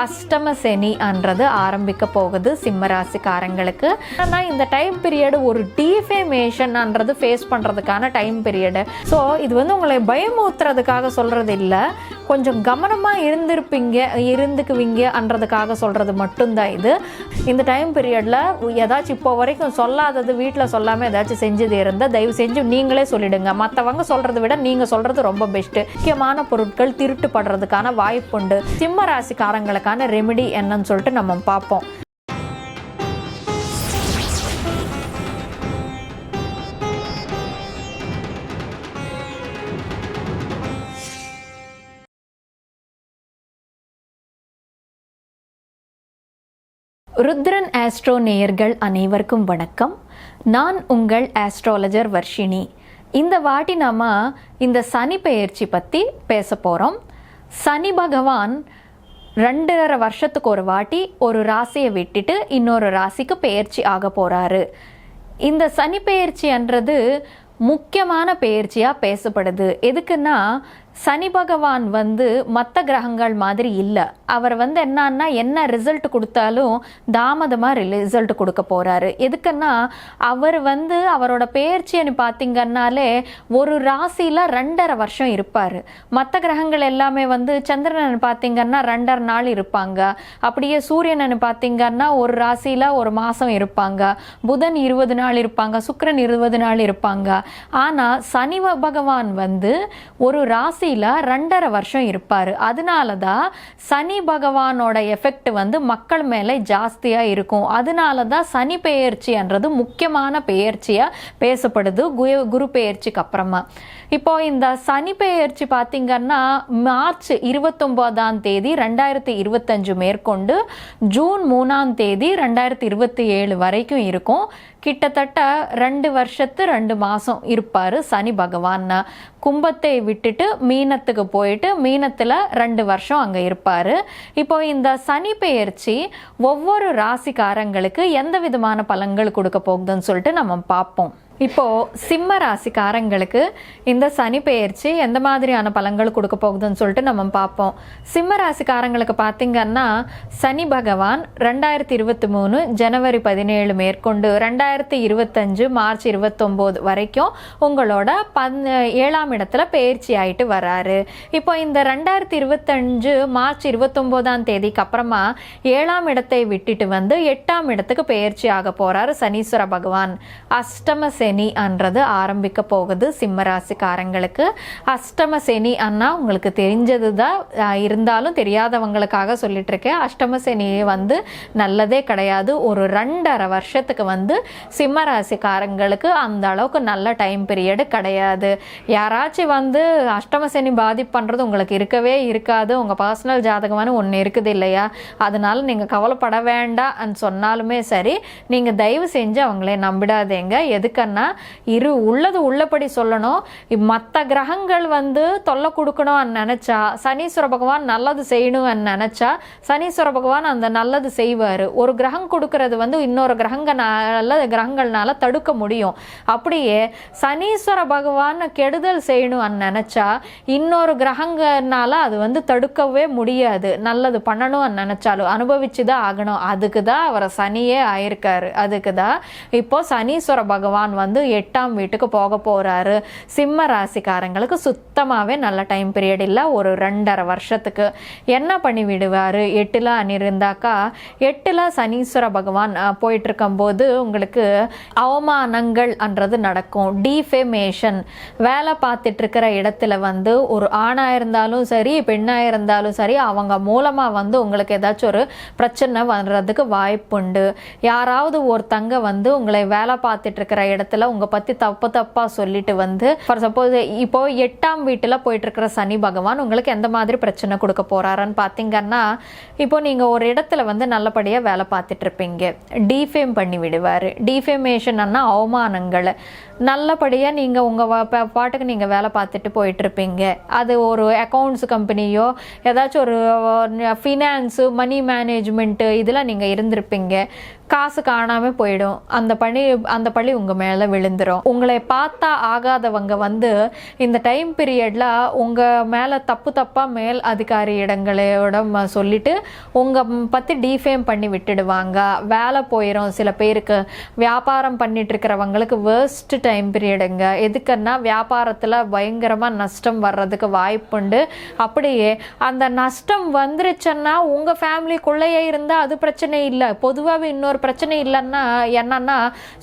அஷ்டம சனின்றது ஆரம்பிக்க போகுது சிம்ம ராசிக்காரங்களுக்கு ஆனால் இந்த டைம் பீரியடு ஒரு டீஃபேமேஷன்ன்றது ஃபேஸ் பண்ணுறதுக்கான டைம் பீரியடு ஸோ இது வந்து உங்களை பயமூத்துறதுக்காக சொல்கிறது இல்லை. கொஞ்சம் கவனமாக இருந்திருப்பீங்க இருந்துக்குவீங்கன்றதுக்காக சொல்கிறது மட்டும்தான் இது. இந்த டைம் பீரியடில் ஏதாச்சும் இப்போ வரைக்கும் சொல்லாதது வீட்டில் சொல்லாமல் ஏதாச்சும் செஞ்சது இருந்தால் தயவு செஞ்சு நீங்களே சொல்லிடுங்க. மற்றவங்க சொல்கிறத விட நீங்கள் சொல்கிறது ரொம்ப பெஸ்ட்டு முக்கியமான பொருட்கள் திருட்டு படுறதுக்கான வாய்ப்புண்டு. சிம்ம ராசிக்காரங்களுக்கான ரெமெடி என்னன்னு சொல்லிட்டு நம்ம பார்ப்போம். ருத்ரன் ஆஸ்ட்ரோ நேயர்கள் அனைவருக்கும் வணக்கம். நான் உங்கள் ஆஸ்ட்ராலஜர் வர்ஷினி. இந்த வாட்டி நாம இந்த சனி பெயர்ச்சி பற்றி பேச போகிறோம் சனி பகவான் ரெண்டரை வருஷத்துக்கு ஒரு வாட்டி ஒரு ராசியை விட்டுட்டு இன்னொரு ராசிக்கு பெயர்ச்சி ஆக போகிறாரு இந்த சனி பெயர்ச்சின்றது முக்கியமான பயிற்சியாக பேசப்படுது. எதுக்குன்னா சனி பகவான் வந்து மற்ற கிரகங்கள் மாதிரி இல்லை. அவர் வந்து என்னன்னா என்ன ரிசல்ட் கொடுத்தாலும் தாமதமாக ரிசல்ட் கொடுக்க போகிறாரு எதுக்குன்னா அவர் வந்து அவரோட பேர்ச்சின்னு பார்த்தீங்கன்னாலே ஒரு ராசியில் ரெண்டரை வருஷம் இருப்பார். மற்ற கிரகங்கள் எல்லாமே வந்து சந்திரனன் பார்த்தீங்கன்னா ரெண்டரை நாள் இருப்பாங்க. அப்படியே சூரியனன் பார்த்தீங்கன்னா ஒரு ராசியில் ஒரு மாதம் இருப்பாங்க. புதன் இருபது நாள் இருப்பாங்க. சுக்கரன் இருபது நாள் இருப்பாங்க. ஆனால் சனி பகவான் வந்து ஒரு ராசியில் ரெண்டரை வருஷம் இருப்பார். அதனால தான் சனி பகவானோட எஃபெக்ட் வந்து மக்கள் மேலே ஜாஸ்தியாக இருக்கும். அதனால தான் சனி பெயர்ச்சின்றது முக்கியமான பெயர்ச்சியாக பேசப்படுது. குரு குரு பெயர்ச்சிக்கு அப்புறமா. இப்போ இந்த சனி பெயர்ச்சி பார்த்தீங்கன்னா மார்ச் இருபத்தொம்போதாம் தேதி ரெண்டாயிரத்தி இருபத்தஞ்சு மேற்கொண்டு ஜூன் மூணாம் தேதி ரெண்டாயிரத்தி இருபத்தி ஏழு வரைக்கும் இருக்கும். கிட்டத்தட்ட ரெண்டு வருஷத்து ரெண்டு மாதம் இருப்பார் சனி பகவான். கும்பத்தை விட்டுட்டு மீனத்துக்கு போயிட்டு மீனத்தில் ரெண்டு வருஷம் அங்கே இருப்பார். இப்போ இந்த சனி பெயர்ச்சி ஒவ்வொரு ராசிக்காரங்களுக்கு எந்த விதமான பலன்கள் கொடுக்க போகுதுன்னு சொல்லிட்டு நம்ம பார்ப்போம். இப்போ சிம்ம ராசிக்காரங்களுக்கு இந்த சனி பெயர்ச்சி எந்த மாதிரியான பலன்கள் கொடுக்க போகுதுன்னு சொல்லிட்டு நம்ம பார்ப்போம். சிம்ம ராசிக்காரங்களுக்கு பார்த்தீங்கன்னா சனி பகவான் ரெண்டாயிரத்தி இருபத்தி மூணு ஜனவரி பதினேழு மேற்கொண்டு ரெண்டாயிரத்தி இருபத்தஞ்சு மார்ச் இருபத்தொம்போது வரைக்கும் உங்களோட பன் ஏழாம் இடத்துல பெயர்ச்சி ஆயிட்டு வராரு. இப்போ இந்த ரெண்டாயிரத்தி இருபத்தஞ்சு மார்ச் இருபத்தொம்போதாம் தேதிக்கு அப்புறமா ஏழாம் இடத்தை விட்டுட்டு வந்து எட்டாம் இடத்துக்கு பெயர்ச்சி ஆக போறாரு சனீஸ்வர பகவான். அஷ்டம சனின்றது ஆரம்பிக்க போகுது சிம்ம ராசிக்காரங்களுக்கு அஷ்டம சனி அண்ணா உங்களுக்கு தெரிஞ்சது தான் இருந்தாலும் தெரியாதவங்களுக்காக சொல்லிட்டு இருக்கேன் அஷ்டம சனி வந்து நல்லதே கிடையாது. ஒரு ரெண்டரை வருஷத்துக்கு வந்து சிம்ம ராசிக்காரங்களுக்கு அந்த அளவுக்கு நல்ல டைம் பீரியடு கிடையாது. யாராச்சும் வந்து அஷ்டம சனி பாதிப்புன்றது உங்களுக்கு இருக்கவே இருக்காது. உங்கள் பர்சனல் ஜாதகமான ஒன்று இருக்குது இல்லையா? அதனால நீங்கள் கவலைப்பட வேண்டாம் சொன்னாலுமே சரி நீங்கள் தயவு செஞ்சு அவங்களே நம்பிடாதீங்க. என்னன்னா இரு உள்ளது உள்ளபடி சொல்லணும். மற்ற கிரகங்கள் வந்து தொல்லை கொடுக்கணும்னு நினச்சா சனீஸ்வர பகவான் நல்லது செய்யணும்னு நினச்சா சனீஸ்வர பகவான் அந்த நல்லது செய்வார். ஒரு கிரகம் கொடுக்கறது வந்து இன்னொரு கிரகங்களால கிரகங்கள்னால தடுக்க முடியும். அப்படியே சனீஸ்வர பகவான் கெடுதல் செய்யணும்னு நினச்சா இன்னொரு கிரகங்கள்னால அது வந்து தடுக்கவே முடியாது. நல்லது பண்ணணும்னு நினச்சாலும் அனுபவிச்சு தான் ஆகணும். அதுக்கு தான் அவரை சனியே ஆயிருக்காரு. அதுக்கு தான் இப்போ சனீஸ்வர பகவான் வந்து எட்டாம் வீட்டுக்கு போக போகிறாரு சிம்ம ராசிக்காரங்களுக்கு சுத்தமாகவே நல்ல டைம் பீரியட் இல்லை ஒரு ரெண்டரை வருஷத்துக்கு. என்ன பண்ணி விடுவார்? எட்டில் இருந்தாக்கா எட்டில் சனீஸ்வர பகவான் போயிட்டுருக்கும்போது உங்களுக்கு அவமானங்கள் அன்றது நடக்கும். டீஃபேமேஷன் வேலை பார்த்துட்டு இருக்கிற இடத்துல வந்து ஒரு ஆணாக இருந்தாலும் சரி பெண்ணாக இருந்தாலும் சரி அவங்க மூலமாக வந்து உங்களுக்கு ஏதாச்சும் ஒரு பிரச்சனை வர்றதுக்கு வாய்ப்புண்டு. யாராவது ஒருத்தங்க வந்து உங்களை வேலை பார்த்துட்டு இருக்கிற இடத்துல உங்கள் பற்றி தப்பு தப்பாக சொல்லிட்டு வந்து ஃபார் சப்போஸ் இப்போ எட்டாம் வீட்டில் போயிட்டு இருக்கிற சனி பகவான் உங்களுக்கு எந்த மாதிரி பிரச்சனை கொடுக்க போறாருன்னு பார்த்தீங்கன்னா இப்போ நீங்கள் ஒரு இடத்துல வந்து நல்லபடியாக வேலை பார்த்துட்டு இருப்பீங்க டீஃபேம் பண்ணி விடுவார். டீஃபேமேஷன் அவமானங்கள். நல்லபடியாக நீங்கள் உங்கள் பாட்டுக்கு நீங்கள் வேலை பார்த்துட்டு போயிட்டுருப்பீங்க. அது ஒரு அக்கௌண்ட்ஸ் கம்பெனியோ ஏதாச்சும் ஒரு ஃபினான்ஸு மணி மேனேஜ்மெண்ட்டு இதெல்லாம் நீங்கள் இருந்திருப்பீங்க. காசு காணாமல் போயிடும். அந்த பணி அந்த பழி உங்கள் மேலே மேலே விழுந்துரும். உங்களை பார்த்தா ஆகாதவங்க வந்து இந்த டைம் பீரியட்ல உங்கள் மேலே தப்பு தப்பாக மேல் அதிகாரி இடங்களோட சொல்லிவிட்டு சொல்லிட்டு பற்றி டீஃபேம் பண்ணி விட்டுடுவாங்க. வேலை போயிடும் சில பேருக்கு வியாபாரம் பண்ணிட்டு இருக்கிறவங்களுக்கு வேர்ஸ்ட் டைம் பீரியடுங்க எதுக்குன்னா வியாபாரத்தில் பயங்கரமாக நஷ்டம் வர்றதுக்கு வாய்ப்புண்டு அப்படியே அந்த நஷ்டம் வந்துருச்சுன்னா உங்கள் ஃபேமிலிக்குள்ளேயே இருந்தால் அது பிரச்சனை இல்லை. பொதுவாகவே இன்னொரு பிரச்சனை இல்லைன்னா என்னன்னா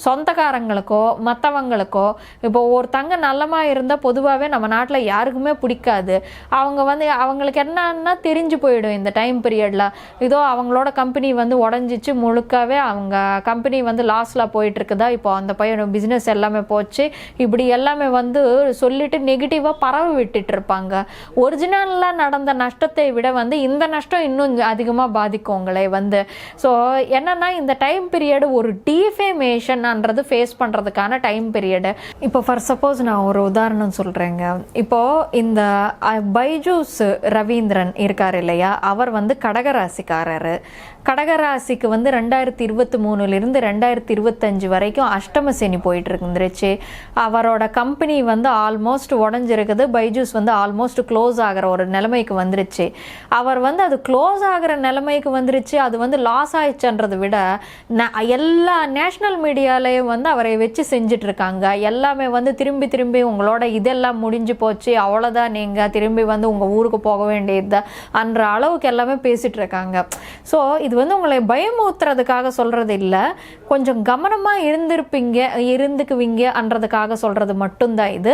சொந்தக்காரங்களுக்கோ மற்றவங்களுக்கோ இப்போ ஒருத்தங்க நல்லமா இருந்தால் பொதுவாகவே நம்ம நாட்டில் யாருக்குமே பிடிக்காது. அவங்க வந்து அவங்களுக்கு என்னன்னா தெரிஞ்சு போயிடும் இந்த டைம் பீரியடில் இதோ அவங்களோட கம்பெனி வந்து உடஞ்சிச்சு முழுக்கவே அவங்க கம்பெனி வந்து லாஸில் போயிட்டுருக்குதா? இப்போ அந்த பையன் பிஸ்னஸ் எல்லாமே போச்சு. இப்படி எல்லாமே வந்து சொல்லிட்டு நெகட்டிவாக பரவ விட்டுட்டு இருப்பாங்க ஒரிஜினலாக நடந்த நஷ்டத்தை விட வந்து இந்த நஷ்டம் இன்னும் அதிகமாக பாதிக்கும் உங்களை வந்து. ஸோ என்னன்னா இந்த டைம் பீரியடு ஒரு டீஃபேமேஷன்ன்றது ஃபேஸ் பண்ணுறதுக்கு அதுக்கான டைம் பீரியடு இப்போ ஃபார் சப்போஸ் நான் ஒரு உதாரணம் சொல்கிறேங்க இப்போது இந்த பைஜூஸ் ரவீந்திரன் இருக்கார் இல்லையா? அவர் வந்து கடகராசிக்காரர். கடகராசிக்கு வந்து ரெண்டாயிரத்தி இருபத்தி மூணுலேருந்து ரெண்டாயிரத்தி இருபத்தஞ்சு வரைக்கும் அஷ்டம சனி போயிட்டு இருந்துருச்சு அவரோட கம்பெனி வந்து ஆல்மோஸ்ட் உடஞ்சிருக்குது. பைஜூஸ் வந்து ஆல்மோஸ்ட் க்ளோஸ் ஆகிற ஒரு நிலைமைக்கு வந்துருச்சு. அவர் வந்து அது க்ளோஸ் ஆகிற நிலைமைக்கு வந்துருச்சு. அது வந்து லாஸ் ஆயிடுச்சுன்றதை விட ந- எல்லா நேஷ்னல் மீடியாலையும் வந்து அவரை வச்சு செஞ்சிட்ருக்காங்க. எல்லாமே வந்து திரும்பி திரும்பி உங்களோட இதெல்லாம் முடிஞ்சு போச்சு அவ்வளோதான் நீங்கள் திரும்பி வந்து உங்கள் ஊருக்கு போக வேண்டியது அன்ற அளவுக்கு எல்லாமே பேசிகிட்டு இருக்காங்க ஸோ இது வந்து உங்களை பயமுறுத்துறதுக்காக சொல்கிறது இல்லை கொஞ்சம் கவனமாக இருந்திருப்பீங்க இருந்துக்குவீங்கன்றதுக்காக சொல்கிறது மட்டும்தான் இது.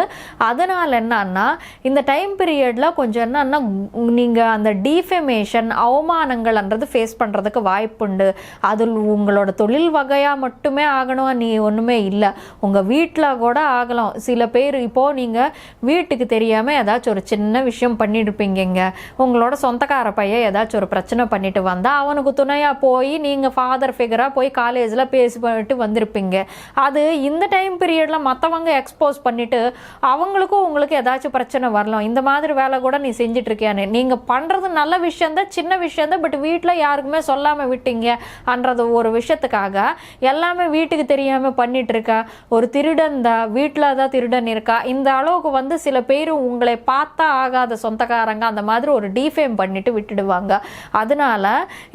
அதனால் என்னன்னா இந்த டைம் பீரியடில் கொஞ்சம் என்னன்னா நீங்கள் அந்த டீஃபெமேஷன் அவமானங்கள்ன்றது ஃபேஸ் பண்ணுறதுக்கு வாய்ப்புண்டு. அதில் உங்களோட தொழில் வகையாக மட்டுமே ஆகணும் நீ ஒன்றுமே இல்லை. உங்கள் வீட்டில் கூட ஆகலாம். சில பேர் இப்போது நீங்கள் வீட்டுக்கு தெரியாமல் ஏதாச்சும் ஒரு சின்ன விஷயம் பண்ணியிருப்பீங்கங்க உங்களோட சொந்தக்கார பையன் ஏதாச்சும் ஒரு பிரச்சனை பண்ணிட்டு வந்தால் அவனுக்கு துணையாக போய் நீங்கள் ஃபாதர் ஃபிகராக போய் காலேஜில் பேசி பண்ணிட்டு வந்திருப்பீங்க. அது இந்த டைம் பீரியடில் மற்றவங்க எக்ஸ்போஸ் பண்ணிட்டு அவங்களுக்கும் உங்களுக்கு ஏதாச்சும் பிரச்சனை வரலாம். இந்த மாதிரி வேலை கூட நீ செஞ்சுட்டு இருக்கியான்னு நீங்கள் பண்ணுறது நல்ல விஷயந்தான் சின்ன விஷயந்தான் பட் வீட்டில் யாருக்குமே சொல்லாமல் விட்டீங்க. அன்றது ஒரு விஷயத்துக்காக எல்லாமே வீட்டுக்கு தெரியாமல் பண்ணிகிட்ருக்கா ஒரு திருடன் தான் வீட்டில் தான் திருடன் இருக்கா? இந்த அளவுக்கு வந்து சில பேர் உங்களை பார்த்தா ஆகாத சொந்தக்காரங்க அந்த மாதிரி ஒரு டிஃபேம் பண்ணிட்டு விட்டுடுவாங்க. அதனால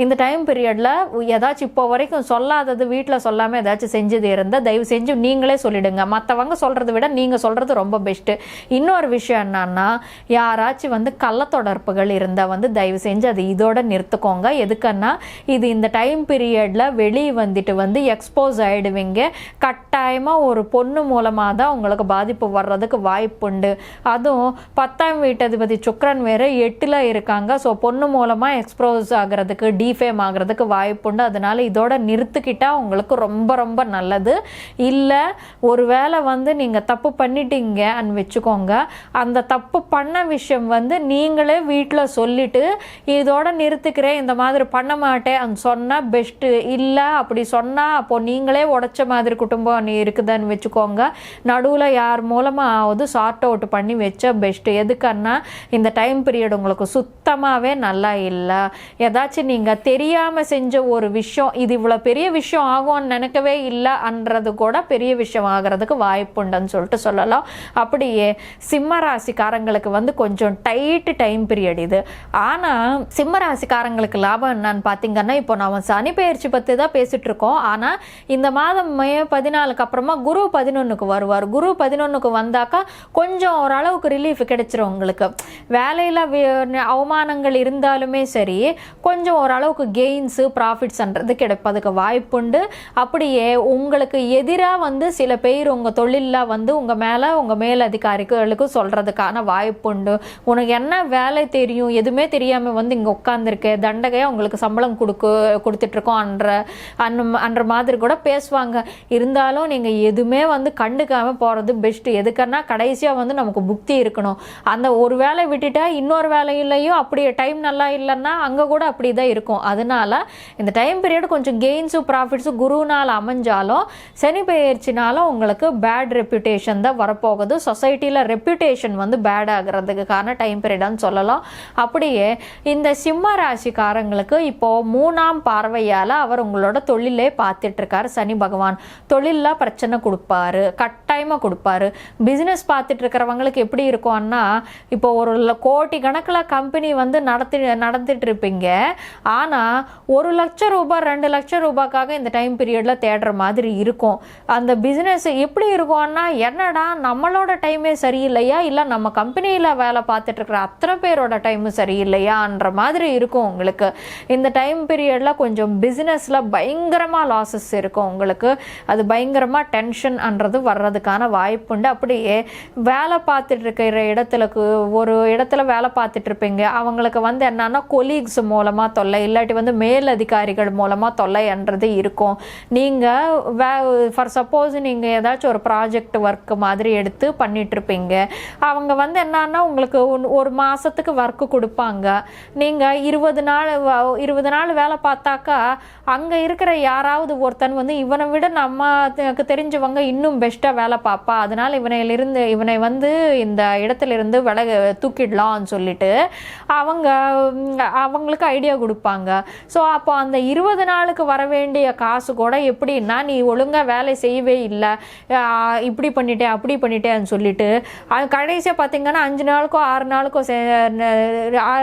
இந்த டைம் பீரியடில் ஏதாச்சும் இப்போ வரைக்கும் சொல்லாதது வீட்டில் சொல்லாமல் ஏதாச்சும் செஞ்சது இருந்தால் தயவு செஞ்சு நீங்களே சொல்லிடுங்க. மற்றவங்க சொல்கிறத விட நீங்கள் சொல்கிறது ரொம்ப பெஸ்ட்டு இன்னொரு விஷயம் என்னன்னா யாராச்சும் வந்து கள்ளத்தொடர்புகள் இருந்தால் வந்து தயவு செஞ்சு அது இதோட நிறுத்துக்கோங்க. எதுக்குன்னா இது இந்த டைம் பீரியடில் வெளியே வந்துட்டு வந்து எக்ஸ்போஸ் ஆகிடுவீங்க கட்டாயம் கட்டாயமாக ஒரு பொண்ணு மூலமாக தான் உங்களுக்கு பாதிப்பு வர்றதுக்கு வாய்ப்புண்டு அதுவும் பத்தாம் வீட்டதிபதி சுக்ரன் வேறு எட்டில் இருக்காங்க. ஸோ பொண்ணு மூலமாக எக்ஸ்போஸ் ஆகிறதுக்கு டிஃபேம் ஆகிறதுக்கு வாய்ப்புண்டு அதனால் இதோட நிறுத்துக்கிட்டால் உங்களுக்கு ரொம்ப ரொம்ப நல்லது. இல்லை ஒரு வேளை வந்து நீங்கள் தப்பு பண்ணிட்டீங்கன்னு வச்சுக்கோங்க. அந்த தப்பு பண்ண விஷயம் வந்து நீங்களே வீட்டில் சொல்லிட்டு இதோட நிறுத்திக்கிறேன் இந்த மாதிரி பண்ண மாட்டேன் சொன்னால் பெஸ்ட்டு இல்லை அப்படி சொன்னால் அப்போது நீங்களே உடச்ச மாதிரி குடும்பம் நீர் இருக்குதுன்னு வச்சுக்கோங்க. நடுவில் யார் மூலமாவது சார்ட் அவுட் பண்ணி வச்ச பெஸ்ட்டு எதுக்குன்னா இந்த டைம் பீரியட் உங்களுக்கு சுத்தமாகவே நல்லா இல்லை. ஏதாச்சும் நீங்கள் தெரியாமல் செஞ்ச ஒரு விஷயம் இது இவ்வளோ பெரிய விஷயம் ஆகும்னு நினைக்கவே இல்லைன்றது கூட பெரிய விஷயம் ஆகிறதுக்கு வாய்ப்புண்டுன்னு சொல்லிட்டு சொல்லலாம். அப்படியே சிம்ம ராசிக்காரங்களுக்கு வந்து கொஞ்சம் டைட்டு டைம் பீரியட் இது. ஆனால் சிம்ம ராசிக்காரங்களுக்கு லாபம் என்னன்னு பார்த்தீங்கன்னா இப்போ நம்ம சனி பயிற்சி பற்றி தான் பேசிட்டு இருக்கோம். ஆனால் இந்த மாதம் மே பதினாலுக்கு அப்புறம் அப்புறமா குரு பதினொன்றுக்கு வருவார். குரு பதினொன்றுக்கு வந்தாக்கா கொஞ்சம் ஓரளவுக்கு ரிலீஃப் கிடைச்சிரும் உங்களுக்கு. வேலையில் அவமானங்கள் இருந்தாலுமே சரி கொஞ்சம் ஓரளவுக்கு கெயின்ஸு ப்ராஃபிட்ஸ்ன்றது கிடைப்பதுக்கு வாய்ப்புண்டு. அப்படியே உங்களுக்கு எதிராக வந்து சில பேர் உங்கள் தொழிலில் வந்து உங்கள் மேலே உங்கள் மேலதிகாரிகளுக்கு சொல்கிறதுக்கான வாய்ப்புண்டு. உனக்கு என்ன வேலை தெரியும்? எதுவுமே தெரியாமல் வந்து இங்கே உட்காந்துருக்கு தண்டகையாக உங்களுக்கு சம்பளம் கொடுக்கு கொடுத்துட்ருக்கோம் அன்ற அன் அன்ற மாதிரி கூட பேசுவாங்க. இருந்தாலும் நீங்கள் எதுவுமே வந்து கண்டுக்காமல் போகிறது பெஸ்ட்டு எதுக்குன்னா கடைசியாக வந்து நமக்கு புக்தி இருக்கணும். அந்த ஒரு வேலை விட்டுட்டா இன்னொரு வேலையிலையும் அப்படி டைம் நல்லா இல்லைன்னா அங்கே கூட அப்படி தான் இருக்கும். அதனால இந்த டைம் பீரியட் கொஞ்சம் கெயின்ஸும் ப்ராஃபிட்ஸும் குருனால் அமைஞ்சாலும் சனி பெயர்ச்சினாலும் உங்களுக்கு பேட் ரெப்யூட்டேஷன் தான் வரப்போகுது. சொசைட்டியில் ரெப்யூட்டேஷன் வந்து பேட் ஆகிறதுக்கான டைம் பீரியட்னு சொல்லலாம். அப்படியே இந்த சிம்ம ராசிக்காரங்களுக்கு இப்போது மூணாம் பார்வையால் அவர் உங்களோட தொழிலே பார்த்துட்ருக்கார் சனி பகவான். தொழிலில் பிரச்சனை பிரச்சனை கொடுப்பாரு கட்டாயமாக கொடுப்பாரு. பிஸ்னஸ் பார்த்துட்டு இருக்கிறவங்களுக்கு எப்படி இருக்கும்னா இப்போ ஒரு கோடி கணக்கில் கம்பெனி வந்து நடத்தி நடந்துட்டு இருப்பீங்க. ஆனால் ஒரு லட்சம் ரூபாய் ரெண்டு லட்சம் ரூபாய்க்காக இந்த டைம் பீரியடில் தேடுற மாதிரி இருக்கும். அந்த பிஸ்னஸ் எப்படி இருக்கும்னா என்னடா நம்மளோட டைமே சரியில்லையா? இல்லை நம்ம கம்பெனியில் வேலை பார்த்துட்டு இருக்கிற அத்தனை பேரோட டைமும் சரியில்லையான்ற மாதிரி இருக்கும் உங்களுக்கு. இந்த டைம் பீரியடில் கொஞ்சம் பிஸ்னஸில் பயங்கரமாக லாஸஸ் இருக்கும் உங்களுக்கு. அது பயங்கரமாக டென்ஷன்ன்றது வர்றதுக்கான வாய்ப்புண்டு அப்படியே வேலை பார்த்துட்டு இருக்கிற இடத்துலக்கு ஒரு இடத்துல வேலை பார்த்துட்டு இருப்பீங்க அவங்களுக்கு வந்து என்னன்னா கொலீக்ஸ் மூலமாக தொல்லை இல்லாட்டி வந்து மேல் அதிகாரிகள் மூலமாக தொல்லைன்றது இருக்கும். நீங்கள் வே ஃபார் சப்போஸ் நீங்கள் ஏதாச்சும் ஒரு ப்ராஜெக்ட் ஒர்க் மாதிரி எடுத்து பண்ணிட்டு இருப்பீங்க அவங்க வந்து என்னன்னா உங்களுக்கு ஒன்- ஒரு மாதத்துக்கு ஒர்க்கு கொடுப்பாங்க. நீங்கள் இருபது நாள் இருபது நாள் வேலை பார்த்தாக்கா அங்கே இருக்கிற யாராவது ஒருத்தன் வந்து இவனை விட நம்ம தெரிஞ்சவங்க இன்னும் பெஸ்ட்டாக வேலை பார்ப்பா. அதனால் இவனையிலிருந்து இவனை வந்து இந்த இடத்துல இருந்து விலக தூக்கிடலாம்னு சொல்லிட்டு அவங்க அவங்களுக்கு ஐடியா கொடுப்பாங்க. ஸோ அப்போ அந்த இருபது நாளுக்கு வர வேண்டிய காசு கூட எப்படின்னா நீ ஒழுங்காக வேலை செய்யவே இல்லை. இப்படி பண்ணிட்டேன் அப்படி பண்ணிட்டேன்னு சொல்லிட்டு கடைசியாக பார்த்தீங்கன்னா அஞ்சு நாளுக்கோ ஆறு நாளுக்கோ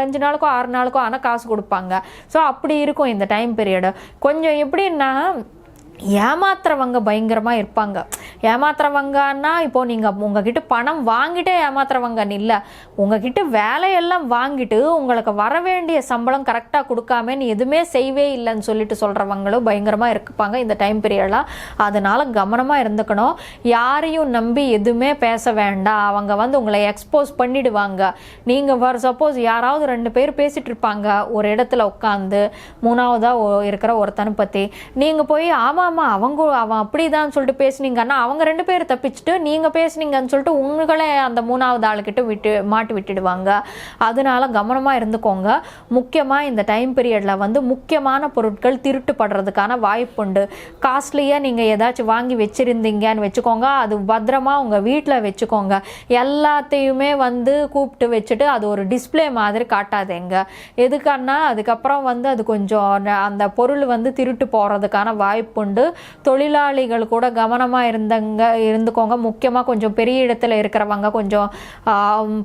அஞ்சு நாளுக்கோ ஆறு நாளுக்கோ ஆனால் காசு கொடுப்பாங்க. ஸோ அப்படி இருக்கும் இந்த டைம் பீரியடு கொஞ்சம் எப்படின்னா ஏமாத்துறவங்க பயங்கரமாக இருப்பாங்க. ஏமாத்துறவங்கன்னா இப்போ நீங்கள் உங்ககிட்ட பணம் வாங்கிட்டே ஏமாத்துறவங்கன்னு இல்லை உங்ககிட்ட வேலையெல்லாம் வாங்கிட்டு உங்களுக்கு வர வேண்டிய சம்பளம் கரெக்டாக கொடுக்காம நீ எதுவுமே செய்வே இல்லைன்னு சொல்லிட்டு சொல்கிறவங்களும் பயங்கரமாக இருப்பாங்க இந்த டைம் பீரியடில். அதனால் கவனமாக இருந்துக்கணும். யாரையும் நம்பி எதுவுமே பேச வேண்டாம். அவங்க வந்து உங்களை எக்ஸ்போஸ் பண்ணிடுவாங்க. நீங்கள் ஃபார் சப்போஸ் யாராவது ரெண்டு பேர் பேசிகிட்டு இருப்பாங்க. ஒரு இடத்துல உட்காந்து மூணாவதாக இருக்கிற ஒருத்தனை பற்றி நீங்கள் போய் ஆமாம் ஆமாம் அவங்க அவன் அப்படிதான் சொல்லிட்டு பேசுனீங்கன்னா அவங்க ரெண்டு பேர் தப்பிச்சுட்டு நீங்கள் பேசுனீங்கன்னு சொல்லிட்டு உங்களே அந்த மூணாவது ஆளுக்கிட்ட விட்டு மாட்டி விட்டுடுவாங்க. அதனால கவனமாக இருந்துக்கோங்க. முக்கியமாக இந்த டைம் பீரியடில் வந்து முக்கியமான பொருட்கள் திருட்டுப்படுறதுக்கான வாய்ப்புண்டு காஸ்ட்லியாக நீங்கள் ஏதாச்சும் வாங்கி வச்சுருந்தீங்கன்னு வச்சுக்கோங்க. அது பத்திரமா உங்கள் வீட்டில் வச்சுக்கோங்க. எல்லாத்தையுமே வந்து கூப்பிட்டு வச்சுட்டு அது ஒரு டிஸ்ப்ளே மாதிரி காட்டாதேங்க. எதுக்கான்னா அதுக்கப்புறம் வந்து அது கொஞ்சம் அந்த பொருள் வந்து திருட்டு போகிறதுக்கான வாய்ப்புண்டு தொழிலாளிகள் கூட கவனமாக இருந்தங்க இருந்துக்கோங்க. முக்கியமாக கொஞ்சம் பெரிய இடத்துல இருக்கிறவங்க கொஞ்சம்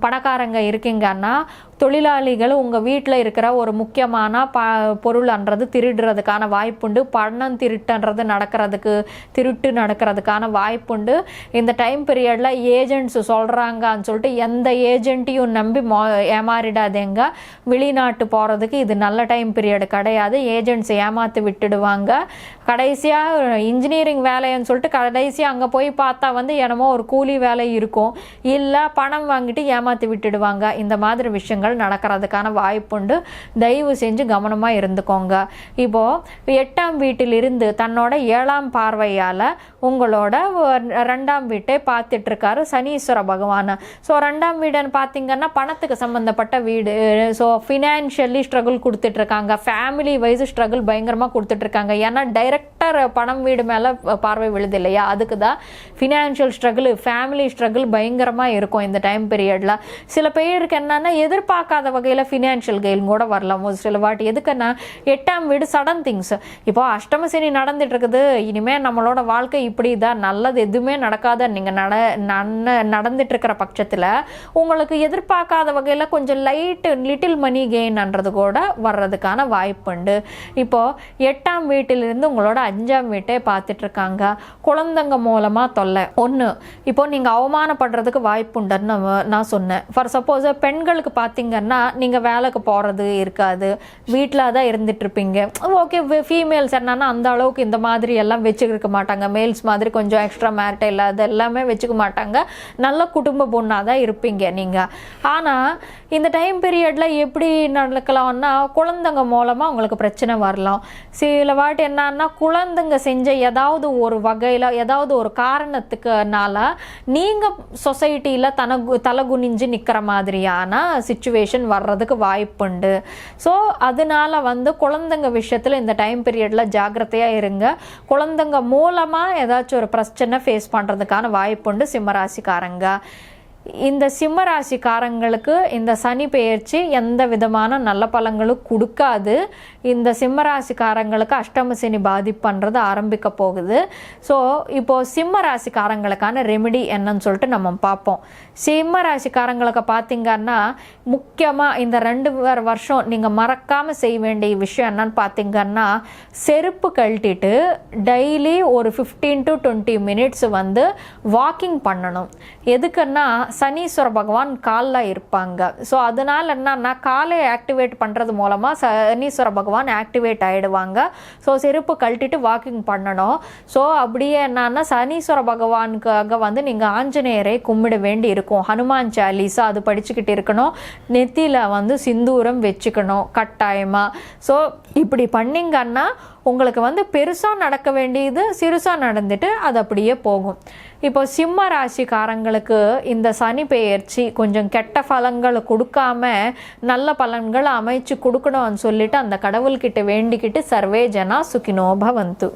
பணக்காரங்க இருக்கீங்கன்னா தொழிலாளிகள் உங்கள் வீட்டில் இருக்கிற ஒரு முக்கியமான ப பொருள்ன்றது திருடுறதுக்கான வாய்ப்புண்டு. பணம் திருட்டுன்றது நடக்கிறதுக்கு திருட்டு நடக்கிறதுக்கான வாய்ப்புண்டு. இந்த டைம் பீரியடில் ஏஜென்ட்ஸ் சொல்கிறாங்கன்னு சொல்லிட்டு எந்த ஏஜென்ட்டையும் நம்பி மோ ஏமாறிடாதேங்க. வெளிநாட்டு போகிறதுக்கு இது நல்ல டைம் பீரியட் கிடையாது. ஏஜென்ட்ஸ் ஏமாற்றி விட்டுடுவாங்க. கடைசியாக இன்ஜினியரிங் வேலைன்னு சொல்லிட்டு கடைசியாக அங்கே போய் பார்த்தா வந்து என்னமோ ஒரு கூலி வேலை இருக்கும். இல்லை பணம் வாங்கிட்டு ஏமாற்றி விட்டுடுவாங்க. இந்த மாதிரி விஷயங்கள் நடக்கிறதுக்கான வாய்ப்புண்டு தயவு செஞ்சு கவனமாக இருந்துக்கோங்க. இப்போது எட்டாம் வீட்டிலிருந்து தன்னோட ஏழாம் பார்வையால் உங்களோட ரெண்டாம் வீட்டை பார்த்துட்ருக்காரு சனீஸ்வர பகவான். ஸோ ரெண்டாம் வீடுன்னு பார்த்தீங்கன்னா பணத்துக்கு சம்மந்தப்பட்ட வீடு. ஸோ ஃபினான்ஷியலி ஸ்ட்ரகிள் கொடுத்துட்ருக்காங்க. ஃபேமிலி வைஸ் ஸ்ட்ரகிள் பயங்கரமாக கொடுத்துட்ருக்காங்க. ஏன்னா டைரக்டர் பணம் வீடு மேலே பார்வை விழுது இல்லையா? அதுக்கு தான் ஃபினான்ஷியல் ஸ்ட்ரகிள் ஃபேமிலி ஸ்ட்ரகிள் பயங்கரமாக இருக்கும் இந்த டைம் பீரியடில் சில பேருக்கு என்னென்னா எதிர்பார்க்காத வகையில் ஃபினான்ஷியல் கெயின் கூட வரலாம். ஒரு சில வாட்டி எதுக்குன்னா எட்டாம் வீடு சடன் திங்ஸ் இப்போ அஷ்டம சனி நடந்துட்டு இருக்குது. இனிமேல் நம்மளோட வாழ்க்கை இப்படி தான் நல்லது எதுவுமே நடக்காத நீங்கள் நட நன்ன நடந்துட்டு இருக்கிற பட்சத்தில் உங்களுக்கு எதிர்பார்க்காத வகையில் கொஞ்சம் லைட்டு லிட்டில் மணி கெயின்ன்றது கூட வர்றதுக்கான வாய்ப்புண்டு இப்போ எட்டாம் வீட்டிலிருந்து உங்களுக்கு அவங்களோட அஞ்சாம் வீட்டை பார்த்துட்டு இருக்காங்க குழந்தைங்க மூலமாக தொல்லை. ஒன்று இப்போ நீங்கள் அவமானப்படுறதுக்கு வாய்ப்புண்டுன்னு நான் நான் சொன்னேன். ஃபார் சப்போஸ் பெண்களுக்கு பார்த்தீங்கன்னா நீங்கள் வேலைக்கு போகிறது இருக்காது. வீட்டில் தான் இருந்துட்டு இருப்பீங்க ஓகே ஃபீமேல்ஸ் என்னன்னா அந்த அளவுக்கு இந்த மாதிரி எல்லாம் வச்சுக்கிருக்க மாட்டாங்க. மேல்ஸ் மாதிரி கொஞ்சம் எக்ஸ்ட்ரா மேரிட்டைல் அது எல்லாமே வச்சுக்க மாட்டாங்க. நல்ல குடும்ப பொண்ணாக தான் இருப்பீங்க நீங்கள் ஆனால் இந்த டைம் பீரியடில் எப்படி நடக்கலாம்னா குழந்தைங்க மூலமாக உங்களுக்கு பிரச்சனை வரலாம். சில வாட்டி என்னன்னா குழந்தைங்க செஞ்ச ஏதாவது ஒரு வகையில் ஏதாவது ஒரு காரணத்துக்குனால நீங்கள் சொசைட்டியில் தன தலை குனிஞ்சு நிற்கிற மாதிரியான சுச்சுவேஷன் வர்றதுக்கு வாய்ப்புண்டு. ஸோ அதனால வந்து குழந்தைங்க விஷயத்தில் இந்த டைம் பீரியடில் ஜாக்கிரதையாக இருங்க. குழந்தைங்க மூலமாக ஏதாச்சும் ஒரு பிரச்சனை ஃபேஸ் பண்ணுறதுக்கான வாய்ப்புண்டு சிம்மராசிக்காரங்க இந்த சிம்ம ராசிக்காரங்களுக்கு இந்த சனி பெயர்ச்சி எந்த விதமான நல்ல பலங்களும் கொடுக்காது. இந்த சிம்ம ராசிக்காரங்களுக்கு அஷ்டம சனி பாதிப்புன்றது ஆரம்பிக்க போகுது. ஸோ இப்போது சிம்ம ராசிக்காரங்களுக்கான ரெமெடி என்னன்னு சொல்லிட்டு நம்ம பார்ப்போம். சிம்ம ராசிக்காரங்களுக்கு பார்த்தீங்கன்னா முக்கியமாக இந்த ரெண்டு வருஷம் நீங்கள் மறக்காமல் செய்ய வேண்டிய விஷயம் என்னன்னு பார்த்தீங்கன்னா செருப்பு கழட்டிட்டு டெய்லி ஒரு ஃபிஃப்டீன் டு டுவெண்ட்டி மினிட்ஸ் வந்து வாக்கிங் பண்ணணும். எதுக்குன்னா சனீஸ்வர பகவான் காலில் இருப்பாங்க. ஸோ அதனால் என்னன்னா காலை ஆக்டிவேட் பண்ணுறது மூலமாக சனீஸ்வர பகவான் ஆக்டிவேட் ஆகிடுவாங்க ஸோ செருப்பு கழட்டிட்டு வாக்கிங் பண்ணணும். ஸோ அப்படியே என்னன்னா சனீஸ்வர பகவானுக்காக வந்து நீங்கள் ஆஞ்சநேயரை கும்பிட வேண்டி இருக்கும். ஹனுமான் சாலீஸா அது படிச்சுக்கிட்டு இருக்கணும். நெத்தியில் வந்து சிந்தூரம் வச்சுக்கணும் கட்டாயமாக ஸோ இப்படி பண்ணிங்கன்னா உங்களுக்கு வந்து பெருசாக நடக்க வேண்டியது சிறுசாக நடந்துட்டு அது அப்படியே போகும். இப்போ சிம்ம ராசிக்காரங்களுக்கு இந்த சனி பெயர்ச்சி கொஞ்சம் கெட்ட பலன்களை கொடுக்காம நல்ல பலன்களை அமைச்சு கொடுக்கணும்னு சொல்லிட்டு அந்த கடவுள்கிட்ட வேண்டிக்கிட்டு சர்வே ஜனா சுகினோ பவந்து.